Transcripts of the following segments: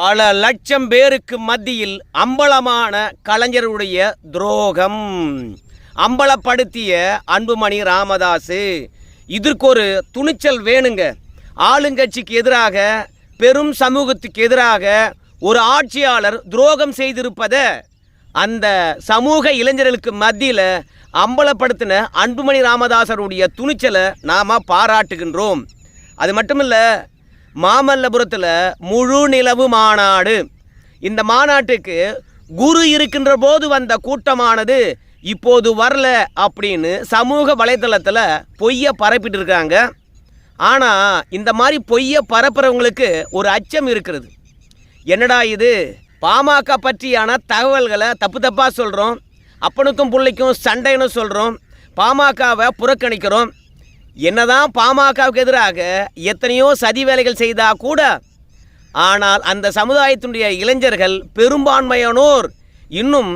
பல லட்சம் பேருக்கு மத்தியில் அம்பலமான கலைஞருடைய துரோகம். அம்பலப்படுத்திய அன்புமணி ராமதாசு இதற்கு ஒரு துணிச்சல் வேணுங்க. ஆளுங்கட்சிக்கு எதிராக பெரும் சமூகத்துக்கு எதிராக ஒரு ஆட்சியாளர் துரோகம் செய்திருப்பதை அந்த சமூக இளைஞர்களுக்கு மத்தியில் அம்பலப்படுத்தின அன்புமணி ராமதாசருடைய துணிச்சலை நாம் பாராட்டுகின்றோம். அது மட்டும் இல்லை மாமல்லபுரத்தில் முழு நிலவு மாநாடு. இந்த மாநாட்டுக்கு குரு இருக்கின்ற போது வந்த கூட்டமானது இப்போது வரல அப்படின்னு சமூக வலைதளத்தில் பொய்யை பரப்பிட்டு இருக்காங்க ஆனால் இந்த மாதிரி பொய்யை பரப்புறவங்களுக்கு ஒரு அச்சம் இருக்கிறது. என்னடா இது? பாமக பற்றியான தகவல்களை தப்பு தப்பாக சொல்கிறோம் அப்பனுக்கும் பிள்ளைக்கும் சண்டைன்னு சொல்கிறோம் பாமகவை புறக்கணிக்கிறோம். என்னதான் பாமகவுக்கு எதிராக எத்தனையோ சதி வேலைகள் செய்தா கூட ஆனால் அந்த சமுதாயத்தினுடைய இளைஞர்கள் பெரும்பான்மையானோர் இன்னும்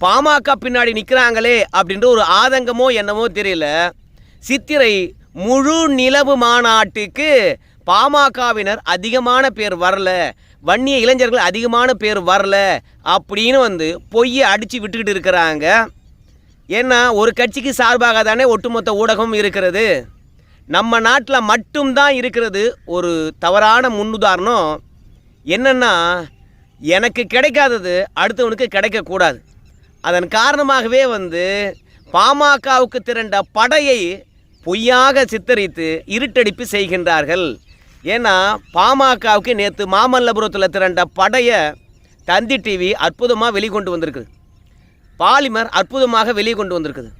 பாமக பின்னாடி நிற்கிறாங்களே அப்படின்ற ஒரு ஆதங்கமோ என்னமோ தெரியல. சித்திரை முழு நிலவு மாநாட்டுக்கு பாமகவினர் அதிகமான பேர் வரல. வன்னிய இளைஞர்கள் அதிகமான பேர் வரல அப்படின்னு வந்து பொய்யை அடித்து விட்டுக்கிட்டு இருக்கிறாங்க. ஏன்னா ஒரு கட்சிக்கு சார்பாக தானே ஒட்டுமொத்த ஊடகம் இருக்கிறது. நம்ம நாட்டில் மட்டும்தான் இருக்கிறது ஒரு தவறான முன்னுதாரணம். என்னென்னா எனக்கு கிடைக்காதது அடுத்தவனுக்கு கிடைக்கக்கூடாது. அதன் காரணமாகவே வந்து பாமகவுக்கு திரண்ட படையை பொய்யாக சித்தரித்து இருட்டடிப்பு செய்கின்றார்கள். ஏன்னா பாமகவுக்கு நேற்று மாமல்லபுரத்தில் திரண்ட படையை தந்தி டிவி அற்புதமாக வெளிக்கொண்டு வந்திருக்குது. பாலிமர் அற்புதமாக வெளியே கொண்டு வந்திருக்குது.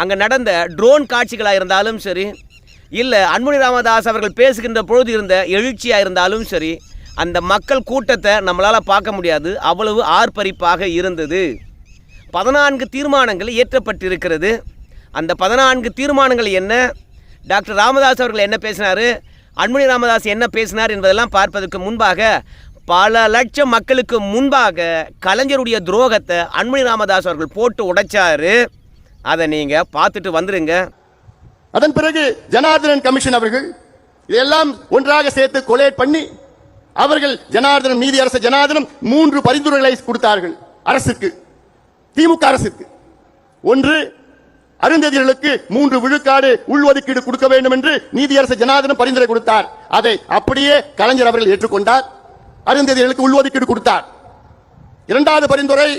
அங்கே நடந்த ட்ரோன் காட்சிகளாக இருந்தாலும் சரி இல்லை அன்முனி ராமதாஸ் அவர்கள் பேசுகின்ற பொழுது இருந்த எழுச்சியாக இருந்தாலும் சரி அந்த மக்கள் கூட்டத்தை நம்மளால் பார்க்க முடியாது. அவ்வளவு ஆர்ப்பரிப்பாக இருந்தது. பதினான்கு தீர்மானங்கள் இயற்றப்பட்டிருக்கிறது. அந்த பதினான்கு தீர்மானங்கள் என்ன? டாக்டர் ராமதாஸ் அவர்கள் என்ன பேசினார்? அன்புமணி ராமதாஸ் என்ன பேசினார் என்பதெல்லாம் பார்ப்பதற்கு முன்பாக பல லட்சம் மக்களுக்கு முன்பாக கலைஞருடைய துரோகத்தை அன்புமணி ராமதாஸ் அவர்கள் போட்டு உடைச்சாரு. அதை நீங்கள் பார்த்துட்டு வந்துடுங்க அதன் பிறகு ஜனார்தனன் கமிஷன் அவர்கள் இதெல்லாம் ஒன்றாக சேர்த்து கொலேட் பண்ணி அவர்கள் ஜனார்தனம் நீதி அரசு ஜனார்தனம் மூன்று பரிந்துரைகளை கொடுத்தார்கள் அரசுக்கு திமுக அரசுக்கு. ஒன்று அருந்ததிகளுக்கு மூன்று விழுக்காடு உள்ஒதுக்கீடு கொடுக்க வேண்டும் என்று நீதியரசு ஜனார்தனம் பரிந்துரை கொடுத்தார். அதை அப்படியே கலைஞர் அவர்கள் ஏற்றுக்கொண்டார். அருந்ததிகளுக்கு உள்ஒதுக்கீடு கொடுத்தார். இரண்டாவது பரிந்துரை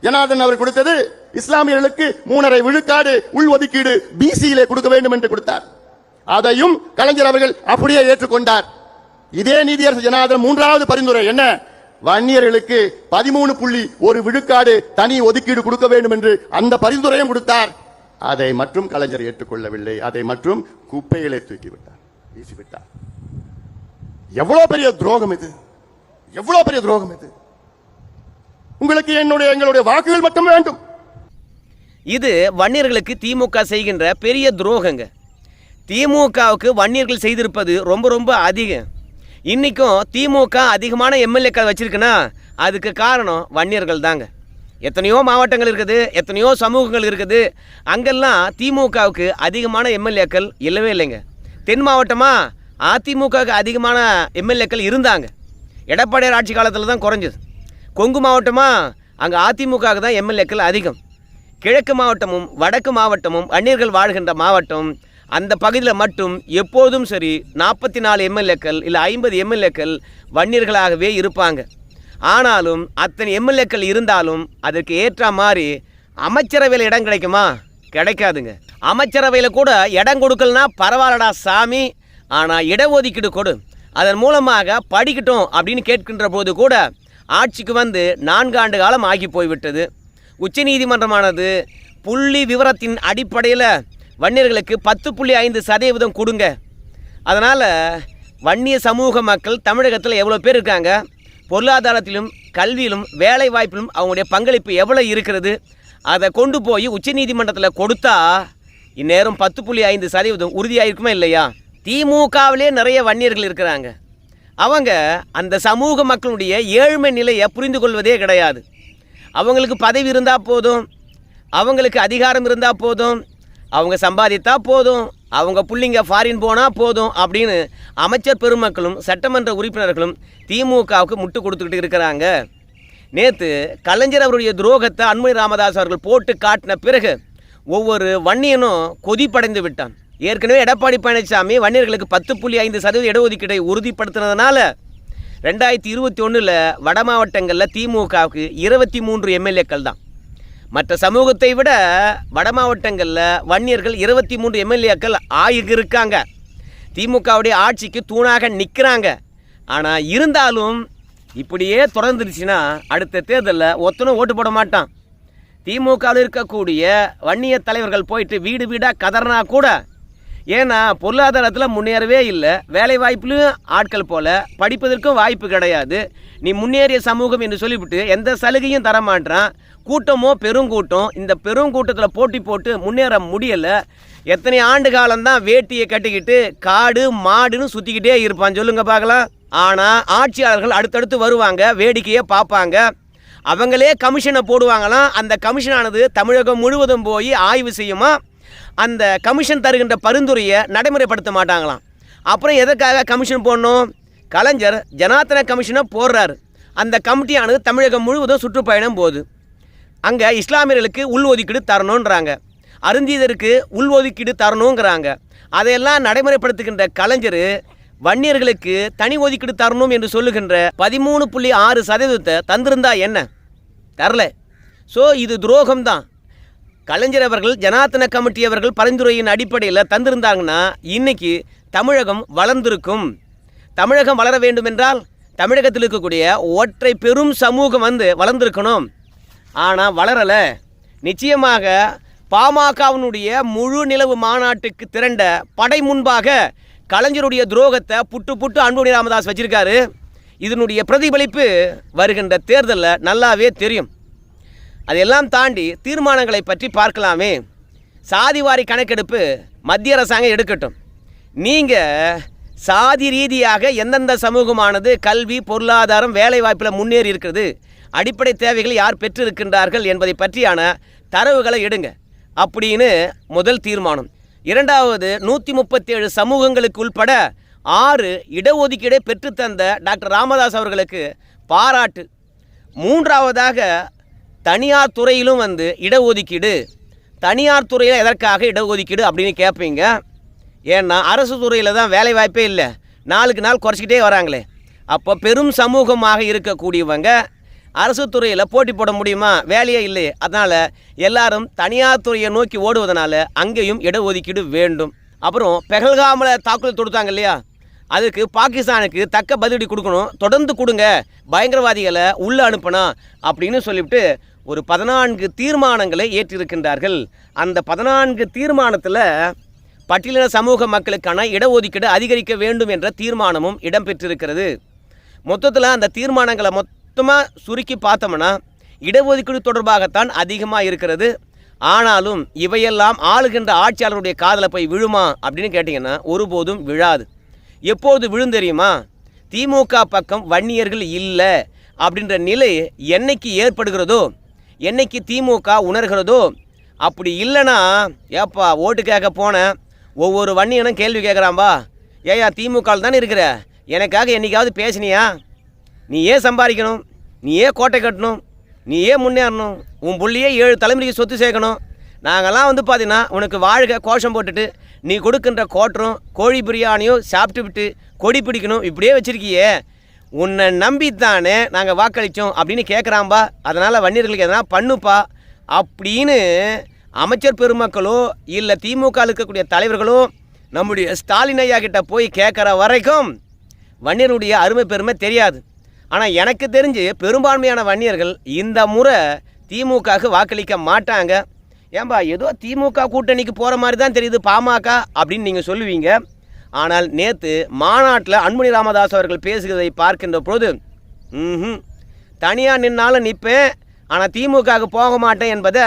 ஜனார்தன் அவர் கொடுத்தது இஸ்லாமியர்களுக்கு மூணரை விழுக்காடு உள்ஒதுக்கீடு பிசியிலே கொடுக்க வேண்டும் என்று கொடுத்தார். அதையும் கலைஞர் அவர்கள் அப்படியே ஏற்றுக்கொண்டார். இதே நீதியரசு ஜனார்தன் மூன்றாவது பரிந்துரை என்ன? வன்னியர்களுக்கு பதிமூணு புள்ளி ஒரு விழுக்காடு தனி ஒதுக்கீடு கொடுக்க வேண்டும் என்று அந்த பரிந்துரையும் கொடுத்தார். அதை மற்றும் கலைஞர் ஏற்றுக்கொள்ளவில்லை. அதை மற்றும் குப்பையிலே தூக்கிவிட்டார். வீசிவிட்டார். எவ்வளவு பெரிய துரோகம் இது? எவ்வளவு பெரிய துரோகம் இது? உங்களுக்கு என்னுடைய எங்களுடைய வாக்குகள் மட்டும் வேண்டும். இது வன்னியர்களுக்கு திமுக செய்கின்ற பெரிய துரோகங்க. திமுகவுக்கு வன்னியர்கள் செய்திருப்பது ரொம்ப ரொம்ப அதிகம். இன்றைக்கும் திமுக அதிகமான எம்எல்ஏக்கள் வச்சுருக்குன்னா அதுக்கு காரணம் வன்னியர்கள் தாங்க. எத்தனையோ மாவட்டங்கள் இருக்குது எத்தனையோ சமூகங்கள் இருக்குது. அங்கெல்லாம் திமுகவுக்கு அதிகமான எம்எல்ஏக்கள் இல்லவே இல்லைங்க. தென் மாவட்டமாக அதிமுகவுக்கு அதிகமான எம்எல்ஏக்கள் இருந்தாங்க. எடப்பாடியார் ஆட்சி காலத்தில் தான் குறைஞ்சது. கொங்கு மாவட்டமாக அங்கே அதிமுகவுக்கு தான் எம்எல்ஏக்கள் அதிகம். கிழக்கு மாவட்டமும் வடக்கு மாவட்டமும் வன்னியர்கள் வாழ்கின்ற மாவட்டம் அந்த பகுதியில் மட்டும் எப்போதும் சரி நாற்பத்தி நாலு எம்எல்ஏக்கள் இல்லை ஐம்பது எம்எல்ஏக்கள் வன்னியர்களாகவே இருப்பாங்க. ஆனாலும் அத்தனை எம்எல்ஏக்கள் இருந்தாலும் அதற்கு ஏற்ற மாதிரி அமைச்சரவையில் இடம் கிடைக்குமா? கிடைக்காதுங்க. அமைச்சரவையில் கூட இடம் கொடுக்கலனா பரவாயில்லடா சாமி. ஆனால் இடஒதுக்கீடு கொடு. அதன் மூலமாக படிக்கட்டும் அப்படின்னு கேட்கின்ற போது கூட ஆட்சிக்கு வந்து நான்கு ஆண்டு காலம் ஆகி போய்விட்டது. உச்சநீதிமன்றமானது புள்ளி விவரத்தின் அடிப்படையில் வன்னியர்களுக்கு பத்து புள்ளி ஐந்து சதவீதம் கொடுங்க. அதனால் வன்னிய சமூக மக்கள் தமிழகத்தில் எவ்வளோ பேர் இருக்காங்க? பொருளாதாரத்திலும் கல்வியிலும் வேலை வாய்ப்பிலும் அவங்களுடைய பங்களிப்பு எவ்வளோ இருக்கிறது? அதை கொண்டு போய் உச்சநீதிமன்றத்தில் கொடுத்தா இந்நேரம் பத்து புள்ளி ஐந்து சதவீதம் உறுதியாக இருக்குமா இல்லையா? திமுகவிலே நிறைய வன்னியர்கள் இருக்கிறாங்க. அவங்க அந்த சமூக மக்களுடைய ஏழ்மை நிலையை புரிந்து கொள்வதே கிடையாது. அவங்களுக்கு பதவி இருந்தால் போதும் அவங்களுக்கு அதிகாரம் இருந்தால் போதும் அவங்க சம்பாதித்தா போதும் அவங்க பிள்ளைங்க ஃபாரின் போனால் போதும் அப்படின்னு அமைச்சர் பெருமக்களும் சட்டமன்ற உறுப்பினர்களும் திமுகவுக்கு முட்டு கொடுத்துக்கிட்டு இருக்கிறாங்க. நேற்று கலைஞர் அவருடைய துரோகத்தை அன்மொழி ராமதாஸ் அவர்கள் போட்டு காட்டின பிறகு ஒவ்வொரு வன்னியனும் கொதிப்படைந்து விட்டான். ஏற்கனவே எடப்பாடி பழனிசாமி வன்னியர்களுக்கு பத்து புள்ளி ஐந்து சதவீத இடஒதுக்கீட்டை உறுதிப்படுத்தினதுனால ரெண்டாயிரத்தி இருபத்தி ஒன்றில் வட மாவட்டங்களில் திமுகவுக்கு இருபத்தி மூன்று எம்எல்ஏக்கள் தான். மற்ற சமூகத்தை விட வட மாவட்டங்களில் வன்னியர்கள் இருபத்தி மூன்று எம்எல்ஏக்கள் ஆகி இருக்காங்க. திமுகவுடைய ஆட்சிக்கு தூணாக நிற்கிறாங்க ஆனால் இருந்தாலும் இப்படியே தொடர்ந்துருச்சுன்னா அடுத்த தேர்தலில் ஒத்தனும் ஓட்டு போட மாட்டான். திமுகவில் இருக்கக்கூடிய வன்னிய தலைவர்கள் போயிட்டு வீடு வீடாக கதறினா கூட ஏன்னா பொருளாதாரத்தில் முன்னேறவே இல்லை. வேலை வாய்ப்புலையும் ஆட்கள் போல. படிப்பதற்கும் வாய்ப்பு கிடையாது. நீ முன்னேறிய சமூகம் என்று சொல்லிவிட்டு எந்த சலுகையும் தரமாட்டான் கூட்டமோ பெருங்கூட்டம். இந்த பெருங்கூட்டத்தில் போட்டி போட்டு முன்னேற முடியலை. எத்தனை ஆண்டு காலம்தான் வேட்டியை கட்டிக்கிட்டு காடு மாடுன்னு சுற்றிக்கிட்டே இருப்பான். சொல்லுங்க பார்க்கலாம். ஆனால் ஆட்சியாளர்கள் அடுத்தடுத்து வருவாங்க வேடிக்கையை பார்ப்பாங்க. அவங்களே கமிஷனை போடுவாங்களாம். அந்த கமிஷனானது தமிழகம் முழுவதும் போய் ஆய்வு செய்யுமா? அந்த கமிஷன் தருகின்ற பரிந்துரையை நடைமுறைப்படுத்த மாட்டாங்களாம். அப்புறம் எதற்காக கமிஷன் போடணும்? கலைஞர் ஜனாதன கமிஷனை போடுறாரு. அந்த கமிட்டியானது தமிழகம் முழுவதும் சுற்றுப்பயணம் போகுது. அங்கே இஸ்லாமியர்களுக்கு உள்ஒதுக்கீடு தரணுன்றாங்க அருந்தீதருக்கு உள்ஒதுக்கீடு தரணுங்கிறாங்க. அதையெல்லாம் நடைமுறைப்படுத்துகின்ற கலைஞர் வன்னியர்களுக்கு தனி ஒதுக்கீடு தரணும் என்று சொல்லுகின்ற பதிமூணு புள்ளி ஆறு சதவீதத்தை தந்திருந்தா என்ன? தரல. ஸோ இது துரோகம்தான். கலைஞர் அவர்கள் ஜனாதன கமிட்டி அவர்கள் பரிந்துரையின் அடிப்படையில் தந்திருந்தாங்கன்னா இன்னைக்கு தமிழகம் வளர்ந்திருக்கும். தமிழகம் வளர வேண்டும் என்றால் தமிழகத்தில் இருக்கக்கூடிய ஒற்றை பெரும் சமூகம் வந்து வளர்ந்திருக்கணும். ஆனால் வளரலை. நிச்சயமாக பாமகவினுடைய முழு நிலவு மாநாட்டுக்கு திரண்ட படை முன்பாக கலைஞருடைய துரோகத்தை புட்டு புட்டு அன்புமணி ராமதாஸ் வச்சிருக்காரு. இதனுடைய பிரதிபலிப்பு வருகின்ற தேர்தலில் நல்லாவே தெரியும். அதையெல்லாம் தாண்டி தீர்மானங்களை பற்றி பார்க்கலாமே. சாதிவாரி கணக்கெடுப்பு மத்திய அரசாங்கம் எடுக்கட்டும். நீங்கள் சாதி ரீதியாக எந்தெந்த சமூகமானது கல்வி பொருளாதாரம் வேலைவாய்ப்பில் முன்னேறி இருக்கிறது அடிப்படை தேவைகளை யார் பெற்றிருக்கின்றார்கள் என்பதை பற்றியான தரவுகளை எடுங்க. அப்படின்னு முதல் தீர்மானம். இரண்டாவது நூற்றி முப்பத்தேழு சமூகங்களுக்கு உள்பட ஆறு இடஒதுக்கீடை பெற்றுத்தந்த டாக்டர் ராமதாஸ் அவர்களுக்கு பாராட்டு. மூன்றாவதாக தனியார் துறையிலும் வந்து இடஒதுக்கீடு தனியார் துறையில் எதற்காக இடஒதுக்கீடு அப்படின்னு கேட்பீங்க ஏன்னா அரசு துறையில் தான் வேலை வாய்ப்பே இல்லை. நாளுக்கு நாள் குறைச்சிக்கிட்டே வராங்களே. அப்போ பெரும் சமூகமாக இருக்கக்கூடியவங்க அரசு துறையில் போட்டி போட முடியுமா? வேலையே இல்லை அதனால் எல்லாரும் தனியார் துறையை நோக்கி ஓடுவதனால அங்கேயும் இடஒதுக்கீடு வேண்டும். அப்புறம் பெஹல்காமில் தாக்குதல் தொடுத்தாங்க இல்லையா? அதுக்கு பாகிஸ்தானுக்கு தக்க பதிலடி கொடுக்கணும். தொடர்ந்து கொடுங்க. பயங்கரவாதிகளை உள்ளே அனுப்பணும் அப்படின்னு சொல்லிவிட்டு ஒரு பதினான்கு தீர்மானங்களை ஏற்றிருக்கின்றார்கள். அந்த பதினான்கு தீர்மானத்தில் பட்டியலின சமூக மக்களுக்கான இடஒதுக்கீடு அதிகரிக்க வேண்டும் என்ற தீர்மானமும் இடம்பெற்றிருக்கிறது. மொத்தத்தில் அந்த தீர்மானங்களை மொத்தமாக சுருக்கி பார்த்தோம்னா இடஒதுக்கீடு தொடர்பாகத்தான் அதிகமாக இருக்கிறது. ஆனாலும் இவையெல்லாம் ஆளுகின்ற ஆட்சியாளருடைய காதில் போய் விழுமா அப்படின்னு கேட்டிங்கன்னா ஒருபோதும் விழாது. எப்போது விழும் தெரியுமா? திமுக பக்கம் வன்னியர்கள் இல்லை அப்படின்ற நிலை என்னைக்கு ஏற்படுகிறதோ என்னைக்கு திமுக உணர்கிறதோ அப்படி இல்லைன்னா ஏப்பா ஓட்டு கேட்க போனேன் ஒவ்வொரு வன்னியனும் கேள்வி கேட்குறான்பா ஏயா திமுகவில் தானே இருக்கிற? எனக்காக என்னைக்காவது பேசினியா? நீ ஏன் சம்பாதிக்கணும்? நீ ஏன் கோட்டை கட்டணும்? நீ ஏன் முன்னேறணும்? உன் புள்ளியே ஏழு தலைமுறைக்கு சொத்து சேர்க்கணும். நாங்கள்லாம் வந்து பார்த்தீங்கன்னா உனக்கு வாழ்க கோஷம் போட்டுட்டு நீ கொடுக்கின்ற கோட்டரும் கோழி பிரியாணியும் சாப்பிட்டு விட்டு கொடி பிடிக்கணும். இப்படியே வச்சுருக்கியே. உன்னை நம்பித்தானே நாங்கள் வாக்களித்தோம் அப்படின்னு கேட்குறாம்பா அதனால் வன்னியர்களுக்கு எதனா பண்ணுப்பா. அப்படின்னு அமைச்சர் பெருமக்களோ இல்லை திமுக இருக்கக்கூடிய தலைவர்களோ நம்முடைய ஸ்டாலின் ஐயா கிட்ட போய் கேட்குற வரைக்கும் வன்னியருடைய அருமை பெருமை தெரியாது. ஆனால் எனக்கு தெரிஞ்சு பெரும்பான்மையான வன்னியர்கள் இந்த முறை திமுகவுக்கு வாக்களிக்க மாட்டாங்க. ஏன்பா ஏதோ திமுக கூட்டணிக்கு போகிற மாதிரி தான் தெரியுது பாமக அப்படின்னு நீங்கள் சொல்லுவீங்க. ஆனால் நேற்று மாநாட்டில் அன்புமணி ராமதாஸ் அவர்கள் பேசுகிறதை பார்க்கின்ற பொழுது ம் தனியாக நின்னாலும் நிற்பேன் ஆனால் திமுகவுக்கு போக மாட்டேன் என்பதை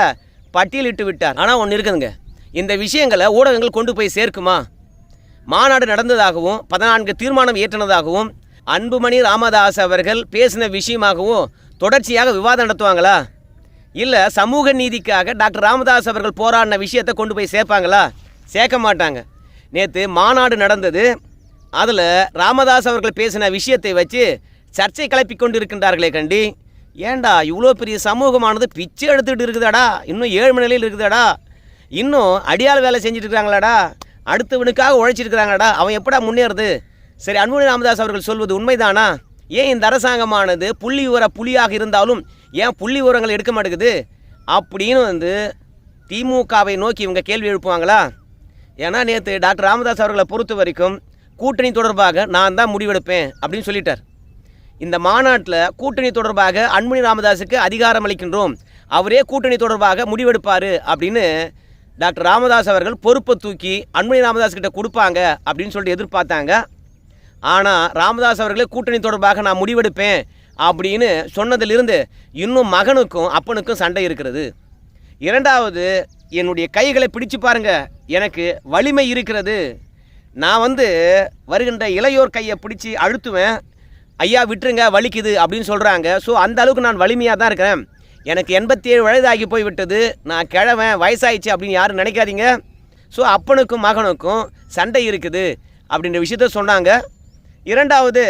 பட்டியலிட்டு விட்டார். ஆனால் ஒன்று இருக்குதுங்க. இந்த விஷயங்களை ஊடகங்கள் கொண்டு போய் சேர்க்குமா? மாநாடு நடந்ததாகவும் பதினான்கு தீர்மானம் ஏற்றினதாகவும் அன்புமணி ராமதாஸ் அவர்கள் பேசின விஷயமாகவும் தொடர்ச்சியாக விவாதம் நடத்துவாங்களா? இல்லை சமூக நீதிக்காக டாக்டர் ராமதாஸ் அவர்கள் போராடின விஷயத்தை கொண்டு போய் சேர்ப்பாங்களா? சேர்க்க மாட்டாங்க. நேற்று மாநாடு நடந்தது. அதில் ராமதாஸ் அவர்கள் பேசின விஷயத்தை வச்சு சர்ச்சை கிளப்பி கொண்டு இருக்கின்றார்களே கண்டி. ஏன்டா இவ்வளோ பெரிய சமூகமானது பிச்சை எடுத்துக்கிட்டு இருக்குதாடா? இன்னும் ஏழு மணி நிலையில் இருக்குதாடா? இன்னும் அடியால் வேலை செஞ்சுட்டு இருக்காங்களாடா அடுத்தவனுக்காக உழைச்சிருக்கிறாங்களாடா? அவன் எப்படா முன்னேறுது? சரி அன்புமணி ராமதாஸ் அவர்கள் சொல்வது உண்மைதானா? ஏன் இந்த அரசாங்கமானது புள்ளி விவர புலியாக இருந்தாலும் ஏன் புள்ளி விவரங்கள் எடுக்க மாட்டேங்குது? அப்படின்னு வந்து திமுகவை நோக்கி இவங்க கேள்வி எழுப்புவாங்களா? ஏன்னா நேற்று டாக்டர் ராமதாஸ் அவர்களை பொறுத்த வரைக்கும் கூட்டணி தொடர்பாக நான் தான் முடிவெடுப்பேன் அப்படின்னு சொல்லிட்டார். இந்த மாநாட்டில் கூட்டணி தொடர்பாக அன்புமணி ராமதாஸுக்கு அதிகாரம் அளிக்கின்றோம். அவரே கூட்டணி தொடர்பாக முடிவெடுப்பார் அப்படின்னு டாக்டர் ராமதாஸ் அவர்கள் பொறுப்பை தூக்கி அன்புமணி ராமதாஸ் கிட்ட கொடுப்பாங்க அப்படின்னு சொல்லிட்டு எதிர்பார்த்தாங்க. ஆனால் ராமதாஸ் அவர்களே கூட்டணி தொடர்பாக நான் முடிவெடுப்பேன் அப்படின்னு சொன்னதிலிருந்து இன்னும் மகனுக்கும் அப்பனுக்கும் சண்டை இருக்கிறது. இரண்டாவது என்னுடைய கைகளை பிடிச்சு பாருங்க. எனக்கு வலிமை இருக்கிறது. நான் வந்து வருகின்ற இளையோர் கையை பிடிச்சி அழுத்துவேன். ஐயா விட்டுருங்க வலிக்குது அப்படின்னு சொல்கிறாங்க ஸோ அந்த அளவுக்கு நான் வலிமையாக தான் இருக்கிறேன். எனக்கு எண்பத்தி ஏழு வயதாகி போய் விட்டது நான் கிழவன் வயசாயிடுச்சு அப்படின்னு யாரும் நினைக்காதீங்க. ஸோ அப்பனுக்கும் மகனுக்கும் சண்டை இருக்குது அப்படின்ற விஷயத்த சொன்னாங்க. இரண்டாவது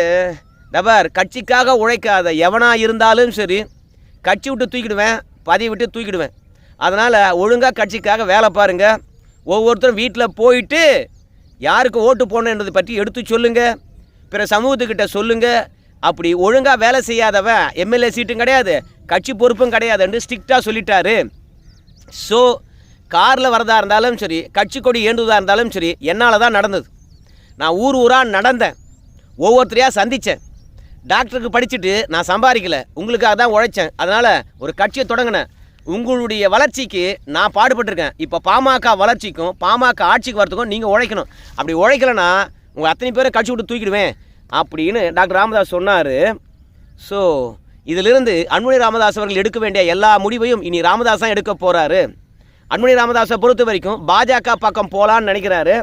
நபர் கட்சிக்காக உழைக்காத எவனாக இருந்தாலும் சரி கட்சி விட்டு தூக்கிடுவேன் பதவி விட்டு தூக்கிடுவேன். அதனால் ஒழுங்காக கட்சிக்காக வேலை பாருங்கள் ஒவ்வொருத்தரும் வீட்டில் போயிட்டு யாருக்கு ஓட்டு போடணுன்றதை பற்றி எடுத்து சொல்லுங்கள் பிற சமூகத்துக்கிட்ட சொல்லுங்கள் அப்படி ஒழுங்காக வேலை செய்யாதவன் எம்எல்ஏ சீட்டும் கிடையாது கட்சி பொறுப்பும் கிடையாதுன்னு ஸ்ட்ரிக்டாக சொல்லிட்டாரு. ஸோ காரில் வரதாக இருந்தாலும் சரி கட்சி கொடி ஏந்துவதாக இருந்தாலும் சரி என்னால் தான் நடந்தது. நான் ஊர் ஊராக நடந்தேன். ஒவ்வொருத்தரையாக சந்தித்தேன் டாக்டருக்கு படிச்சுட்டு நான் சம்பாதிக்கல. உங்களுக்காக தான் உழைச்சேன். அதனால் ஒரு கட்சியை தொடங்கினேன். உங்களுடைய வளர்ச்சிக்கு நான் பாடுபட்டிருக்கேன். இப்போ பாமக வளர்ச்சிக்கும் பாமக ஆட்சிக்கு வரத்துக்கும் நீங்கள் உழைக்கணும். அப்படி உழைக்கலன்னா உங்கள் அத்தனை பேரை கட்சி விட்டு தூக்கிடுவேன். அப்படின்னு டாக்டர் ராமதாஸ் சொன்னார். ஸோ இதிலிருந்து அன்புமணி ராமதாஸ் அவர்கள் எடுக்க வேண்டிய எல்லா முடிவையும் இனி ராமதாஸ் தான் எடுக்க போகிறாரு அன்புமணி ராமதாஸை பொறுத்த வரைக்கும் பாஜக பக்கம் போகலான்னு நினைக்கிறாரு.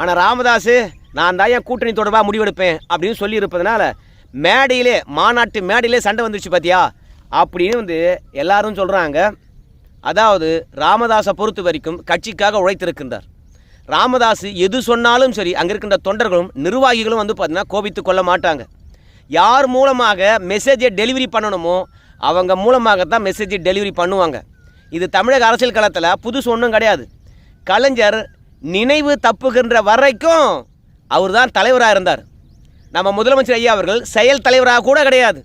ஆனால் ராமதாஸ் நான் தான் என் கூட்டணி தொடர்பாக முடிவெடுப்பேன் அப்படின்னு சொல்லியிருப்பதனால மேடையிலே மாநாட்டு மேடையிலே சண்டை வந்துருச்சு பார்த்தியா அப்படின்னு வந்து எல்லாரும் சொல்கிறாங்க அதாவது ராமதாஸை பொறுத்த வரைக்கும் கட்சிக்காக உழைத்திருக்கின்றார். ராமதாஸ் எது சொன்னாலும் சரி அங்கே இருக்கின்ற தொண்டர்களும் நிர்வாகிகளும் வந்து பார்த்தீங்கன்னா கோபித்து கொள்ள மாட்டாங்க. யார் மூலமாக மெசேஜை டெலிவரி பண்ணணுமோ அவங்க மூலமாக தான் மெசேஜை டெலிவரி பண்ணுவாங்க. இது தமிழக அரசியல் களத்தில் புதுசு ஒன்றும் கிடையாது. கலைஞர் நினைவு தப்புகின்ற வரைக்கும் அவர் தான் தலைவராக இருந்தார். நம்ம முதலமைச்சர் ஐயா அவர்கள் செயல் தலைவராக கூட கிடையாது.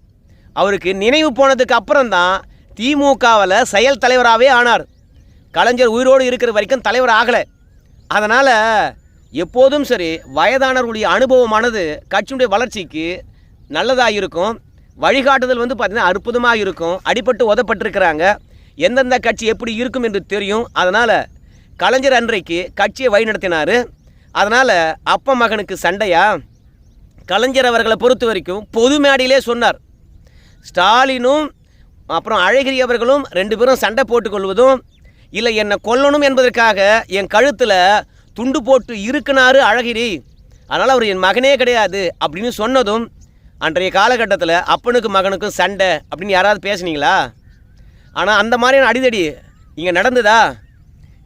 அவருக்கு நினைவு போனதுக்கு அப்புறம் தான் திமுகவில் செயல் தலைவராகவே ஆனார். கலைஞர் உயிரோடு இருக்கிற வரைக்கும் தலைவர் ஆகலை. அதனால் எப்போதும் சரி வயதானவர்களுடைய அனுபவமானது கட்சியினுடைய வளர்ச்சிக்கு நல்லதாக இருக்கும் வழிகாட்டுதல் வந்து பார்த்திங்கன்னா அற்புதமாக இருக்கும் அடிபட்டு உதப்பட்டிருக்கிறாங்க. எந்தெந்த கட்சி எப்படி இருக்கும் என்று தெரியும். அதனால் கலைஞர் அன்றைக்கு கட்சியை வழிநடத்தினார். அதனால் அப்பா மகனுக்கு சண்டையா? கலைஞர் அவர்களை பொறுத்த வரைக்கும் பொது மேடையிலே சொன்னார். ஸ்டாலினும் அப்புறம் அழகிரி அவர்களும் ரெண்டு பேரும் சண்டை போட்டுக்கொள்வதும் இல்லை என்னை கொல்லணும் என்பதற்காக என் கழுத்தில் துண்டு போட்டு இருக்குனாரு அழகிரி. அதனால் அவர் என் மகனே கிடையாது அப்படின்னு சொன்னதும் அன்றைய காலகட்டத்தில் அப்பனுக்கும் மகனுக்கும் சண்டை அப்படின்னு யாராவது பேசுனீங்களா? ஆனால் அந்த மாதிரியான அடிதடி இங்கே நடந்ததா?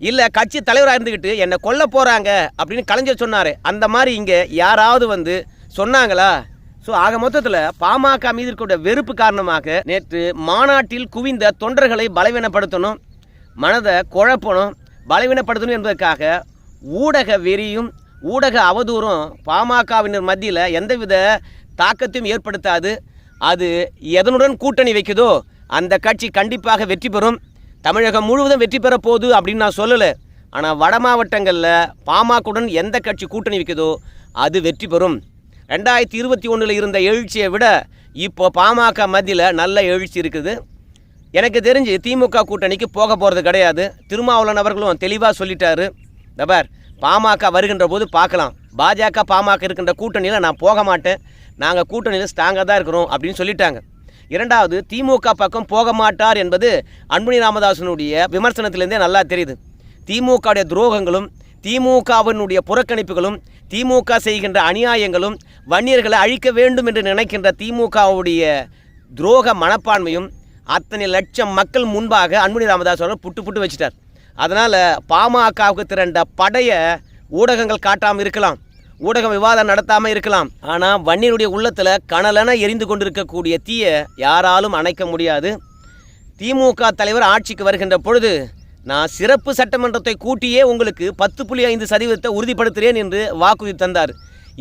இல்லை கட்சி தலைவராக இருந்துக்கிட்டு என்னை கொல்ல போகிறாங்க அப்படின்னு கலைஞர் சொன்னார் அந்த மாதிரி இங்கே யாராவது வந்து சொன்னாங்களா? ஸோ ஆக மொத்தத்தில் பாமக மீது இருக்கக்கூடிய வெறுப்பு காரணமாக நேற்று மாநாட்டில் குவிந்த தொண்டர்களை பலவீனப்படுத்தணும் மனதை குழப்பணும் பலவீனப்படுத்தணும் என்பதற்காக ஊடக வெறியும் ஊடக அவதூறும் பாமகவினர் மத்தியில் எந்தவித தாக்கத்தையும் ஏற்படுத்தாது. அது எதனுடன் கூட்டணி வைக்குதோ அந்த கட்சி கண்டிப்பாக வெற்றி பெறும். தமிழகம் முழுவதும் வெற்றி பெற போகுது அப்படின்னு நான் சொல்லலை. ஆனால் வட மாவட்டங்களில் பாமகவுடன் எந்த கட்சி கூட்டணி வைக்குதோ அது வெற்றி பெறும். ரெண்டாயிரத்தி இருபத்தி ஒன்றில் இருந்த எழுச்சியை விட இப்போ பாமக மத்தியில் நல்ல எழுச்சி இருக்குது. எனக்கு தெரிஞ்சு திமுக கூட்டணிக்கு போக போகிறது கிடையாது. திருமாவளவன் அவர்களும் தெளிவாக சொல்லிட்டாரு. தபார் பாமக வருகின்ற போது பார்க்கலாம். பாஜக பாமக இருக்கின்ற கூட்டணியில் நான் போக மாட்டேன். நாங்கள் கூட்டணியில் ஸ்ட்ராங்காக தான் இருக்கிறோம் அப்படின்னு சொல்லிட்டாங்க. இரண்டாவது திமுக பக்கம் போக மாட்டார் என்பது அன்புணி ராமதாசனுடைய விமர்சனத்திலேருந்தே நல்லா தெரியுது. திமுகவுடைய துரோகங்களும் திமுகவினுடைய புறக்கணிப்புகளும் திமுக செய்கின்ற அநியாயங்களும் வன்னியர்களை அழிக்க வேண்டும் என்று நினைக்கின்ற திமுகவுடைய துரோக மனப்பான்மையும் அத்தனை லட்சம் மக்கள் முன்பாக அன்புமணி ராமதாஸ் அவர்கள் புட்டு புட்டு வச்சிட்டார். அதனால் பாமகவுக்கு திரண்ட படையை ஊடகங்கள் காட்டாமல் இருக்கலாம் ஊடகம் விவாதம் நடத்தாமல் இருக்கலாம். ஆனால் வன்னியருடைய உள்ளத்தில் கனலென எரிந்து கொண்டிருக்கக்கூடிய தீயை யாராலும் அணைக்க முடியாது. திமுக தலைவர் ஆட்சிக்கு வருகின்ற பொழுது நான் சிறப்பு சட்டமன்றத்தை கூட்டியே உங்களுக்கு பத்து புள்ளி ஐந்து சதவீதத்தை உறுதிப்படுத்துகிறேன் என்று வாக்குறுதி தந்தார்.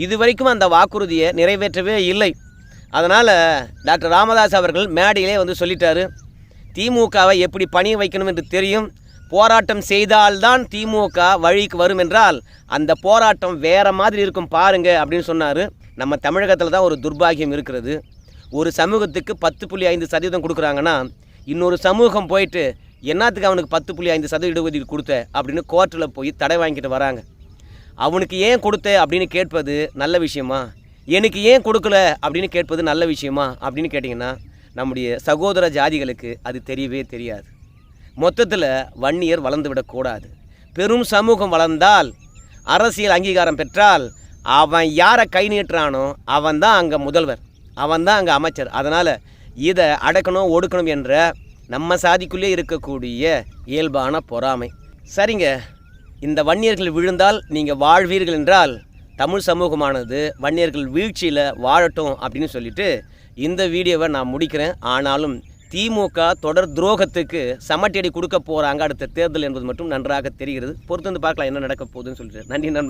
இதுவரைக்கும் அந்த வாக்குறுதியை நிறைவேற்றவே இல்லை. அதனால் டாக்டர் ராமதாஸ் அவர்கள் மேடையிலே வந்து சொல்லிட்டாரு. திமுகவை எப்படி பணிய வைக்கணும் என்று தெரியும். போராட்டம் செய்தால்தான் திமுக வழிக்கு வரும் என்றால் அந்த போராட்டம் வேறு மாதிரி இருக்கும் பாருங்கள் அப்படின்னு சொன்னார். நம்ம தமிழகத்தில் தான் ஒரு துர்பாகியம் இருக்கிறது. ஒரு சமூகத்துக்கு பத்து புள்ளி ஐந்து சதவீதம் கொடுக்குறாங்கன்னா இன்னொரு சமூகம் போயிட்டு என்னத்துக்கு அவனுக்கு பத்து புள்ளி ஐந்து சதவீத இடஒதுக்கீடு கொடுத்த அப்படின்னு கோர்ட்டில் போய் தடை வாங்கிட்டு வராங்க. அவனுக்கு ஏன் கொடுத்த அப்படின்னு கேட்பது நல்ல விஷயமா? எனக்கு ஏன் கொடுக்கல அப்படின்னு கேட்பது நல்ல விஷயமா? அப்படின்னு கேட்டிங்கன்னா நம்முடைய சகோதர ஜாதிகளுக்கு அது தெரியவே தெரியாது. மொத்தத்தில் வன்னியர் வளர்ந்து விடக்கூடாது. பெரும் சமூகம் வளர்ந்தால் அரசியல் அங்கீகாரம் பெற்றால் அவன் யாரை கை நீட்டுறானோ அவன் தான் அங்கே முதல்வர். அவன் தான் அங்கே அமைச்சர். அதனால் இதை அடக்கணும் ஒடுக்கணும் என்ற நம்ம சாதிக்குள்ளே இருக்கக்கூடிய இயல்பான பொறாமை. சரிங்க இந்த வன்னியர்கள் விழுந்தால் நீங்கள் வாழ்வீர்கள் என்றால் தமிழ் சமூகமானது வன்னியர்கள் வீழ்ச்சியில் வாழட்டும் அப்படின்னு சொல்லிட்டு இந்த வீடியோவை நான் முடிக்கிறேன். ஆனாலும் திமுக தொடர் துரோகத்துக்கு சமட்டடி கொடுக்க போகிறாங்க அடுத்த தேர்தல் என்பது மட்டும் நன்றாக தெரிகிறது. பொறுத்து வந்து பார்க்கலாம் என்ன நடக்க போகுதுன்னு சொல்லிட்டு. நன்றி நண்பர்